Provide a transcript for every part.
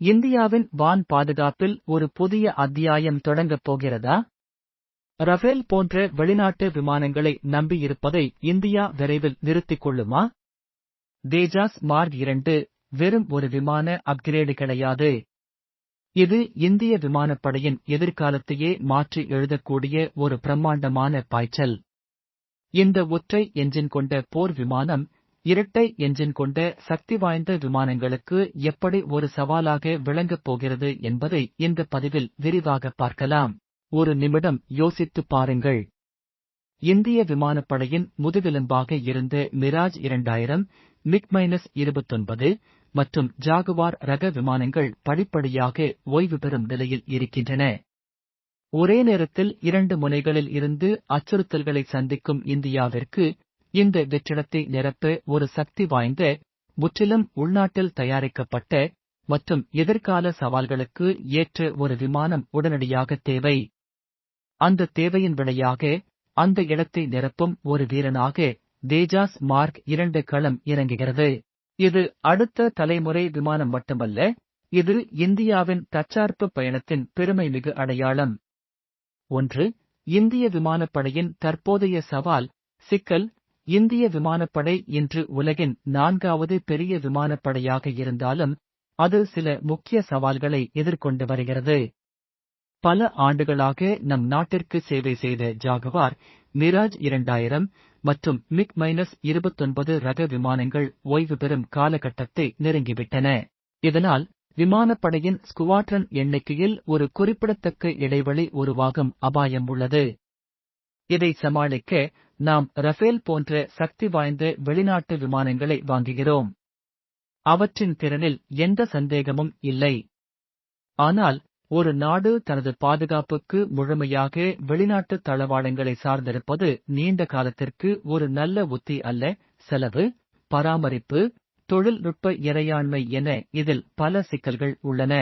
இந்தியாவின் வான் பாதுகாப்பில் ஒரு புதிய அத்தியாயம் தொடங்கப் போகிறதா? ரஃபேல் போன்ற வெளிநாட்டு விமானங்களை நம்பியிருப்பதை இந்தியா விரைவில் நிறுத்திக் கொள்ளுமா? தேஜாஸ் மார்க் இரண்டு வெறும் ஒரு விமான அப்கிரேடு கிடையாது. இது இந்திய விமானப்படையின் எதிர்காலத்தையே மாற்றி எழுதக்கூடிய ஒரு பிரம்மாண்டமான பாய்ச்சல். இந்த ஒற்றை என்ஜின் கொண்ட போர் விமானம் இரட்டை என்ஜின் கொண்ட சக்தி வாய்ந்த விமானங்களுக்கு எப்படி ஒரு சவாலாக விளங்கப் போகிறது என்பதை இந்த பதிவில் விரிவாக பார்க்கலாம். ஒரு நிமிடம் யோசித்துப் பாருங்கள். இந்திய விமானப்படையின் முதுகெலும்பாக இருந்த மிராஜ் இரண்டாயிரம் மிக் மைனஸ் இருபத்தொன்பது மற்றும் ஜாகுவார் ரக விமானங்கள் படிப்படியாக ஓய்வு பெறும் நிலையில் இருக்கின்றன. ஒரே நேரத்தில் இரண்டு முனைகளில் இருந்து அச்சுறுத்தல்களை சந்திக்கும் இந்தியாவிற்கு இந்த வெற்றிடத்தை நிரப்ப ஒரு சக்தி வாய்ந்த முற்றிலும் உள்நாட்டில் தயாரிக்கப்பட்ட மற்றும் எதிர்கால சவால்களுக்கு ஏற்ற ஒரு விமானம் உடனடியாக தேவை. அந்த தேவையின் விடையாக அந்த இடத்தை நிரப்பும் ஒரு வீரனாக தேஜாஸ் மார்க் இரண்டு களம் இறங்குகிறது. இது அடுத்த தலைமுறை விமானம் மட்டுமல்ல இது இந்தியாவின் தற்சார்பு பயணத்தின் பெருமைமிகு அடையாளம். ஒன்று இந்திய விமானப்படையின் தற்போதைய சவால் சிக்கல் இந்திய விமானப்படை இன்று உலகின் நான்காவது பெரிய விமானப்படையாக இருந்தாலும் அது சில முக்கிய சவால்களை எதிர்கொண்டு வருகிறது. பல ஆண்டுகளாக நம் நாட்டிற்கு சேவை செய்த ஜாகுவார் மிராஜ் இரண்டாயிரம் மற்றும் மிக் மைனஸ் இருபத்தொன்பது ரக விமானங்கள் ஓய்வு பெறும் காலகட்டத்தை நெருங்கிவிட்டன. இதனால் விமானப்படையின் ஸ்குவாட்ரன் எண்ணிக்கையில் ஒரு குறிப்பிடத்தக்க இடைவெளி உருவாகும் அபாயம் உள்ளது. இதை சமாளிக்க நாம் ரஃபேல் போன்ற சக்தி வாய்ந்த வெளிநாட்டு விமானங்களை வாங்குகிறோம். அவற்றின் திறனில் எந்த சந்தேகமும் இல்லை. ஆனால் ஒரு நாடு தனது பாதுகாப்புக்கு முழுமையாக வெளிநாட்டு தளவாடங்களை சார்ந்திருப்பது நீண்ட காலத்திற்கு ஒரு நல்ல உத்தி அல்ல செலவு பராமரிப்பு தொழில்நுட்ப இறையாண்மை என இதில் பல சிக்கல்கள் உள்ளன.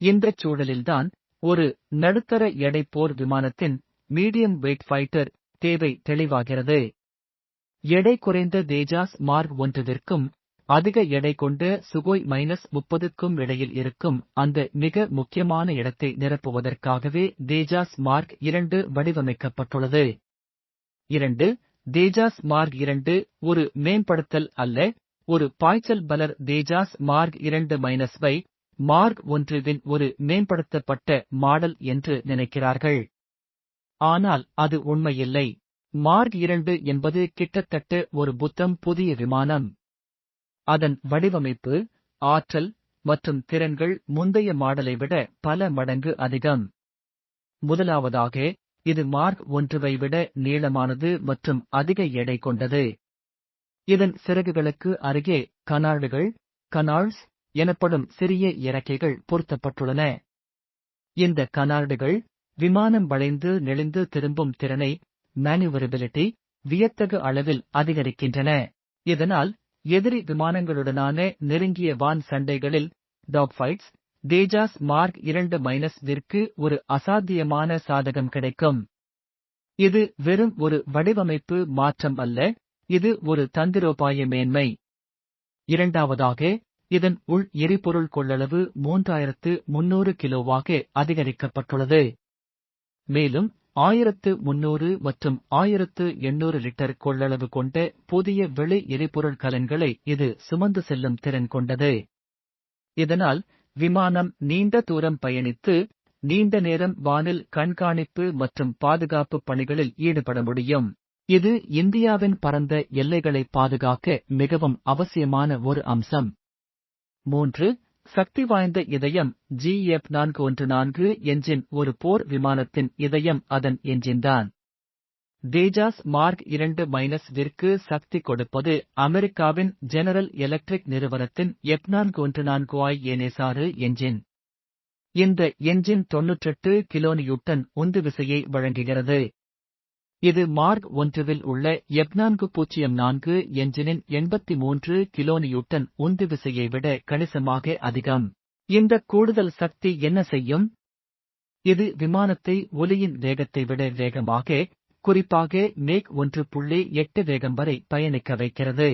இந்தச் சூழலில்தான் ஒரு நடுத்தர எடை போர் விமானத்தின் மீடியம் வெயிட் ஃபைட்டர் தேவை தெளிவாகிறது. எடை குறைந்த தேஜாஸ் மார்க் ஒன்றுவிற்கும் அதிக எடை கொண்ட சுகோய் மைனஸ் முப்பதுக்கும் இடையில் இருக்கும் அந்த மிக முக்கியமான இடத்தை நிரப்புவதற்காகவே தேஜாஸ் மார்க் இரண்டு வடிவமைக்கப்பட்டுள்ளது. இரண்டு தேஜாஸ் மார்க் இரண்டு ஒரு மேம்படுத்தல் அல்ல ஒரு பாய்ச்சல் பலர் தேஜாஸ் மார்க் இரண்டு மைனஸ் வை மார்க் ஒன்றுவின் ஒரு மேம்படுத்தப்பட்ட மாடல் என்று நினைக்கிறார்கள். ஆனால் அது உண்மையில்லை. மார்க் இரண்டு என்பது கிட்டத்தட்ட ஒரு புத்தம் புதிய விமானம். அதன் வடிவமைப்பு ஆற்றல் மற்றும் திறன்கள் முந்தைய மாடலை விட பல மடங்கு அதிகம். முதலாவதாக இது மார்க் ஒன்றுவை விட நீளமானது மற்றும் அதிக எடை கொண்டது. இதன் சிறகுகளுக்கு அருகே கனார்டுகள் கனார்ட்ஸ் எனப்படும் சிறிய இறக்கைகள் பொருத்தப்பட்டுள்ளன. இந்த கனார்டுகள் விமானம் வளைந்து நெளிந்து திரும்பும் திறனை மேனுவரபிலிட்டி வியத்தகு அளவில் அதிகரிக்கின்றன. இதனால் எதிரி விமானங்களுடனான நெருங்கிய வான் சண்டைகளில் டாக் ஃபைட்ஸ் தேஜாஸ் மார்க் இரண்டு மைனஸ் விற்கு ஒரு அசாத்தியமான சாதகம் கிடைக்கும். இது வெறும் ஒரு வடிவமைப்பு மாற்றம் அல்ல இது ஒரு தந்திரோபாய மேன்மை. இரண்டாவதாக இதன் உள் எரிபொருள் கொள்ளளவு மூன்றாயிரத்து முன்னூறு கிலோவாக அதிகரிக்கப்பட்டுள்ளது. மேலும் ஆயிரத்து முன்னூறு மற்றும் ஆயிரத்து எண்ணூறு லிட்டர் கொள்ளளவு கொண்ட புதிய வெளி எரிபொருள் கலன்களை இது சுமந்து செல்லும் திறன் கொண்டது. இதனால் விமானம் நீண்ட தூரம் பயணித்து நீண்ட நேரம் வானில் கண்காணிப்பு மற்றும் பாதுகாப்பு பணிகளில் ஈடுபட முடியும். இது இந்தியாவின் பரந்த எல்லைகளை பாதுகாக்க மிகவும் அவசியமான ஒரு அம்சம். மூன்று சக்தி வாய்ந்த இதயம் ஜிஎஃப் நான்கு ஒன்று நான்கு என்ஜின் ஒரு போர் விமானத்தின் இதயம் அதன் என்ஜின்தான் தேஜாஸ் மார்க் இரண்டு மைனஸ் விற்கு சக்தி கொடுப்பது அமெரிக்காவின் ஜெனரல் எலக்ட்ரிக் நிறுவனத்தின் எப் நான்கு ஒன்று நான்கு ஆய் ஏனேசாறு என்ஜின். இந்த என்ஜின் தொன்னூற்றெட்டு கிலோனியூட்டன் உந்து விசையை வழங்குகிறது. இது மார்க் ஒன்றுவில் உள்ள எப் நான்கு பூஜ்ஜியம் நான்கு என்ஜினின் எண்பத்தி மூன்று கிலோனியூட்டன் உந்து விசையை விட கணிசமாக அதிகம். இந்த கூடுதல் சக்தி என்ன செய்யும்? இது விமானத்தை ஒலியின் வேகத்தை விட வேகமாக குறிப்பாக மேக் ஒன்று புள்ளி எட்டு வேகம் வரை பயணிக்க வைக்கிறது.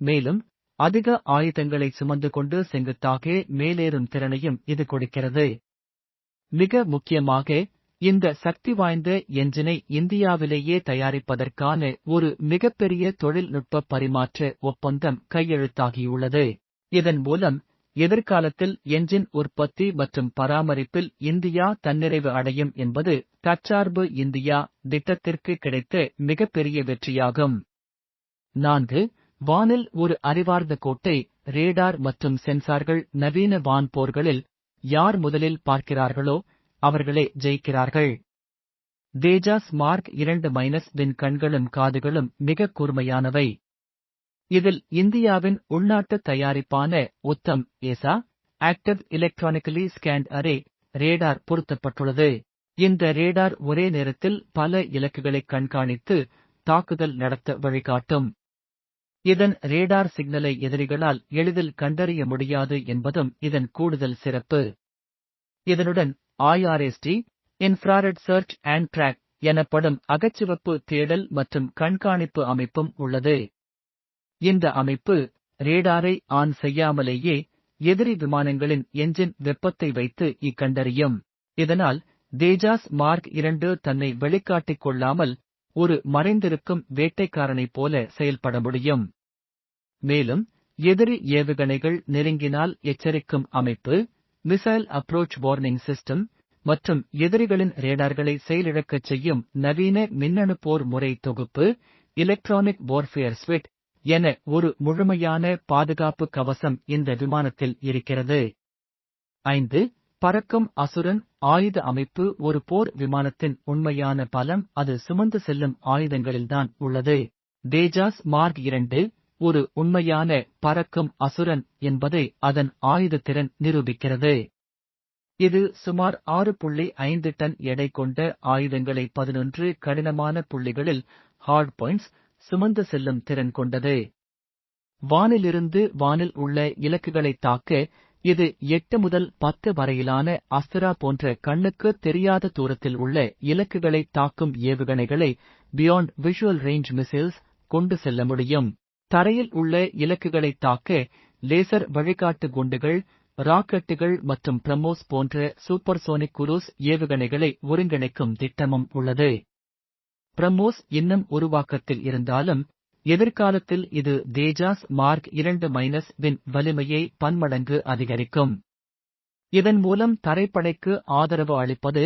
மேலும் அதிக ஆயுதங்களை சுமந்து கொண்டு செங்குத்தாக மேலேறும் திறனையும் இது கொடுக்கிறது. மிக முக்கியமாக இந்த சக்தி வாய்ந்த என்ஜினை இந்தியாவிலேயே தயாரிப்பதற்கான ஒரு மிகப்பெரிய தொழில்நுட்ப பரிமாற்ற ஒப்பந்தம் கையெழுத்தாகியுள்ளது. இதன் மூலம் எதிர்காலத்தில் என்ஜின் உற்பத்தி மற்றும் பராமரிப்பில் இந்தியா தன்னிறைவு அடையும் என்பது தற்சார்பு இந்தியா திட்டத்திற்கு கிடைத்த மிகப்பெரிய வெற்றியாகும். நான்கு வானில் ஒரு அறிவார்ந்த கோட்டை ரேடார் மற்றும் சென்சார்கள் நவீன வான் போர்களில் யார் முதலில் பார்க்கிறார்களோ அவர்களே ஜெயிக்கிறார்கள். தேஜாஸ் மார்க் இரண்டு மைனஸ் வின் கண்களும் காதுகளும் மிக கூர்மையானவை. இதில் இந்தியாவின் உள்நாட்டு தயாரிப்பான Uttam AESA active electronically scanned array radar பொருத்தப்பட்டுள்ளது. இந்த ரேடார் ஒரே நேரத்தில் பல இலக்குகளை கண்காணித்து தாக்குதல் நடத்த வழிகாட்டும். இதன் ரேடார் சிக்னலை எதிரிகளால் எளிதில் கண்டறிய முடியாது என்பதும் இதன் கூடுதல் சிறப்பு. இதனுடன் IRST infrared search and track எனப்படும் அகச்சிவப்பு தேடல் மற்றும் கண்காணிப்பு அமைப்பும் உள்ளது. இந்த அமைப்பு ரேடாரை ஆன் செய்யாமலேயே எதிரி விமானங்களின் என்ஜின் வெப்பத்தை வைத்து இக்கண்டறியும். இதனால் தேஜாஸ் மார்க் இரண்டு தன்னை வெளிக்காட்டிக் கொள்ளாமல் ஒரு மறைந்திருக்கும் வேட்டைக்காரனைப் போல செயல்பட முடியும். மேலும் எதிரி ஏவுகணைகள் நெருங்கினால் எச்சரிக்கும் அமைப்பு மிசைல் அப்ரோச் வார்னிங் சிஸ்டம் மற்றும் எதிரிகளின் ரேடார்களை செயலிழக்கச் செய்யும் நவீன மின்னணு போர் முறை தொகுப்பு எலக்ட்ரானிக் வார்ஃபேர் ஸ்விட் என ஒரு முழுமையான பாதுகாப்பு கவசம் இந்த விமானத்தில் இருக்கிறது. ஐந்து பறக்கும் அசுரன் ஆயுத அமைப்பு ஒரு போர் விமானத்தின் உண்மையான பலம் அது சுமந்து செல்லும் ஆயுதங்களில்தான் உள்ளது. தேஜாஸ் மார்க் இரண்டு ஒரு உண்மையான பறக்கும் அசுரன் என்பதை அதன் ஆயுதத்திறன் நிரூபிக்கிறது. இது சுமார் ஆறு புள்ளி ஐந்து டன் எடை கொண்ட ஆயுதங்களை பதினொன்று கடினமான புள்ளிகளில் ஹார்ட் பாயிண்ட்ஸ் சுமந்து செல்லும் திறன் கொண்டது. வானிலிருந்து வானில் உள்ள இலக்குகளை தாக்க இது எட்டு முதல் பத்து வரையிலான அஸ்திரா போன்ற கண்ணுக்கு தெரியாத தூரத்தில் உள்ள இலக்குகளை தாக்கும் ஏவுகணைகளை பியாண்ட் விஷுவல் ரேஞ்ச் மிசைல்ஸ் கொண்டு செல்ல முடியும். தரையில் உள்ள இலக்குகளை தாக்க லேசர் வழிகாட்டு குண்டுகள் ராக்கெட்டுகள் மற்றும் பிரமோஸ் போன்ற சூப்பர்சோனிக் குரூஸ் ஏவுகணைகளை ஒருங்கிணைக்கும் திட்டமும் உள்ளது. பிரமோஸ் இன்னும் உருவாக்கத்தில் இருந்தாலும் எதிர்காலத்தில் இது தேஜாஸ் மார்க் இரண்டு மைனஸ் வின் வலிமையை பன்மடங்கு அதிகரிக்கும். இதன் மூலம் தரைப்படைக்கு ஆதரவு அளிப்பது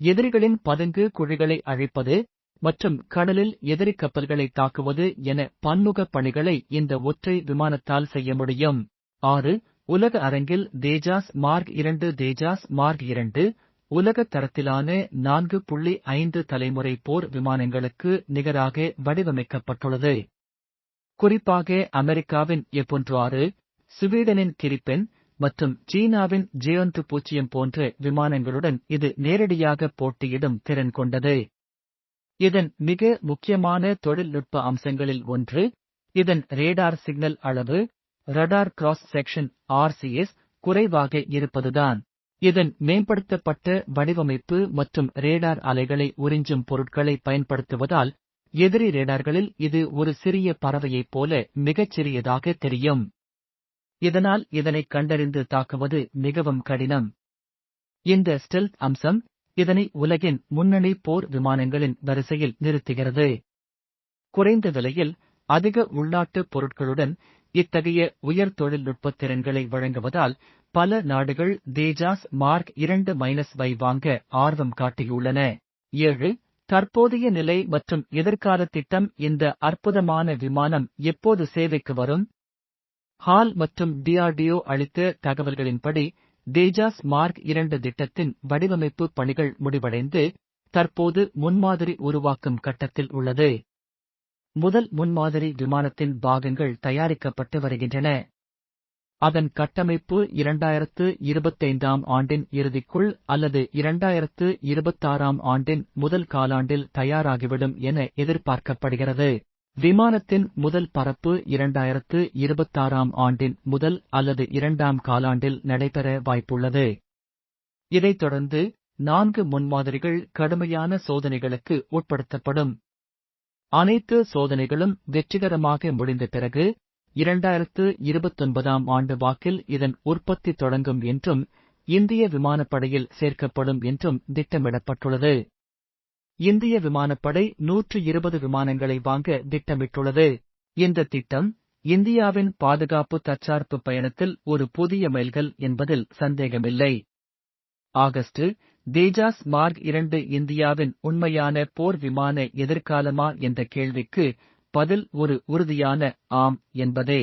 எதிரிகளின் பதுங்கு குழிகளை அழிப்பது மற்றும் கடலில் எதிரி கப்பல்களை தாக்குவது என பன்முக பணிகளை இந்த ஒற்றை விமானத்தால் செய்ய முடியும். ஆறு உலக அரங்கில் தேஜாஸ் மார்க் இரண்டு தேஜாஸ் மார்க் இரண்டு உலக தரத்திலான நான்கு புள்ளி ஐந்து தலைமுறை போர் விமானங்களுக்கு நிகராக வடிவமைக்கப்பட்டுள்ளது. குறிப்பாக அமெரிக்காவின் எப்பொன்று ஆறு சுவீடனின் கிரிப்பென் மற்றும் சீனாவின் ஜேஒன்று பூஜ்ஜியம் போன்ற விமானங்களுடன் இது நேரடியாக போட்டியிடும் திறன் கொண்டது. இதன் மிக முக்கியமான தொழில்நுட்ப அம்சங்களில் ஒன்று இதன் ரேடார் சிக்னல் அளவு ரடார் கிராஸ் செக்ஷன் ஆர்சிஎஸ் குறைவாக இருப்பதுதான். இதன் மேம்படுத்தப்பட்ட வடிவமைப்பு மற்றும் ரேடார் அலைகளை உறிஞ்சும் பொருட்களை பயன்படுத்துவதால் எதிரி ரேடார்களில் இது ஒரு சிறிய பறவையைப் போல மிகச் சிறியதாக தெரியும். இதனால் இதனை கண்டறிந்து தாக்குவது மிகவும் கடினம். இந்த ஸ்டெல்த் அம்சம் இதனை உலகின் முன்னணி போர் விமானங்களின் வரிசையில் நிறுத்துகிறது. குறைந்த விலையில் அதிக உள்நாட்டு பொருட்களுடன் இத்தகைய உயர் தொழில்நுட்ப திறன்களை வழங்குவதால் பல நாடுகள் தேஜாஸ் மார்க் இரண்டு மைனஸ் வை வாங்க ஆர்வம் காட்டியுள்ளன. ஏழு தற்போதைய நிலை மற்றும் எதிர்கால திட்டம் இந்த அற்புதமான விமானம் எப்போது சேவைக்கு வரும்? ஹால் மற்றும் டிஆர்டிஓ அளித்த தகவல்களின்படி தேஜாஸ் மார்க் இரண்டு திட்டத்தின் வடிவமைப்பு பணிகள் முடிவடைந்து தற்போது முன்மாதிரி உருவாக்கும் கட்டத்தில் உள்ளது. முதல் முன்மாதிரி விமானத்தின் பாகங்கள் தயாரிக்கப்பட்டு வருகின்றன. அதன் கட்டமைப்பு இரண்டாயிரத்து இருபத்தைந்தாம் ஆண்டின் இறுதிக்குள் அல்லது இரண்டாயிரத்து இருபத்தாறாம் ஆண்டின் முதல் காலாண்டில் தயாராகிவிடும் என எதிர்பார்க்கப்படுகிறது. விமானத்தின் முதல் பறப்பு இரண்டாயிரத்து இருபத்தாறாம் ஆண்டின் முதல் அல்லது இரண்டாம் காலாண்டில் நடைபெற வாய்ப்புள்ளது. இதைத் தொடர்ந்து நான்கு முன்மாதிரிகள் கடுமையான சோதனைகளுக்கு உட்படுத்தப்படும். அனைத்து சோதனைகளும் வெற்றிகரமாக முடிந்த பிறகு இரண்டாயிரத்து இருபத்தொன்பதாம் ஆண்டு வாக்கில் இதன் உற்பத்தி தொடங்கும் என்றும் இந்திய விமானப்படையில் சேர்க்கப்படும் என்றும் திட்டமிடப்பட்டுள்ளது. இந்திய விமானப்படை நூற்று இருபது விமானங்களை வாங்க திட்டமிட்டுள்ளது. இந்த திட்டம் இந்தியாவின் பாதுகாப்பு தற்சார்பு பயணத்தில் ஒரு புதிய மைல்கல் என்பதில் சந்தேகமில்லை. ஆகஸ்ட் தேஜாஸ் மார்க் இரண்டு இந்தியாவின் உண்மையான போர் விமான எதிர்காலமா என்ற கேள்விக்கு பதில் ஒரு உறுதியான ஆம் என்பதே.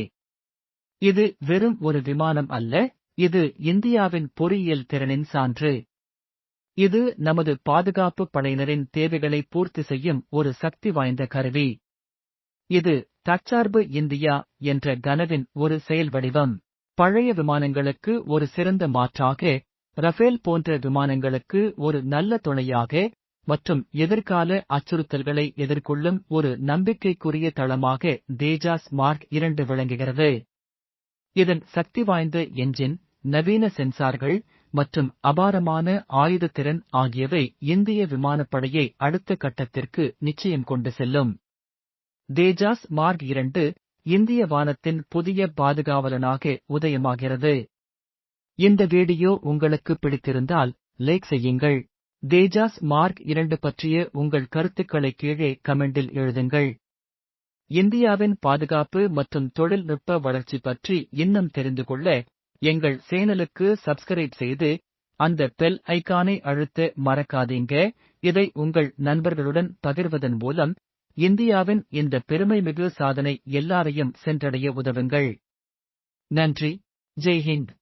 இது வெறும் ஒரு விமானம் அல்ல இது இந்தியாவின் பொறியியல் திறனின் சான்று. இது நமது பாதுகாப்பு படையினரின் தேவைகளை பூர்த்தி செய்யும் ஒரு சக்தி வாய்ந்த கருவி. இது தற்சார்பு இந்தியா என்ற கனவின் ஒரு செயல் வடிவம். பழைய விமானங்களுக்கு ஒரு சிறந்த மாற்றாக ரஃபேல் போன்ற விமானங்களுக்கு ஒரு நல்ல துணையாக மற்றும் எதிர்கால அச்சுறுத்தல்களை எதிர்கொள்ளும் ஒரு நம்பிக்கைக்குரிய தளமாக தேஜாஸ் மார்க் இரண்டு விளங்குகிறது. இதன் சக்தி வாய்ந்த என்ஜின் நவீன சென்சார்கள் மற்றும் அபாரமான ஆயுதத்திறன் ஆகியவை இந்திய விமானப்படையை அடுத்த கட்டத்திற்கு நிச்சயம் கொண்டு செல்லும். தேஜாஸ் மார்க் இரண்டு இந்திய வானத்தின் புதிய பாதுகாவலனாக உதயமாகிறது. இந்த வீடியோ உங்களுக்கு பிடித்திருந்தால் லைக் செய்யுங்கள். தேஜாஸ் மார்க் இரண்டு பற்றிய உங்கள் கருத்துக்களை கீழே கமெண்டில் எழுதுங்கள். இந்தியாவின் பாதுகாப்பு மற்றும் தொழில்நுட்ப வளர்ச்சி பற்றி இன்னும் தெரிந்து கொள்ள எங்கள் சேனலுக்கு சப்ஸ்கிரைப் செய்து அந்த பெல் ஐகானை அழுத்த மறக்காதீங்க. இதை உங்கள் நண்பர்களுடன் பகிர்வதன் மூலம் இந்தியாவின் இந்த பெருமைமிகு சாதனை எல்லாரையும் சென்றடைய உதவுங்கள். நன்றி. ஜெய் ஹிந்த்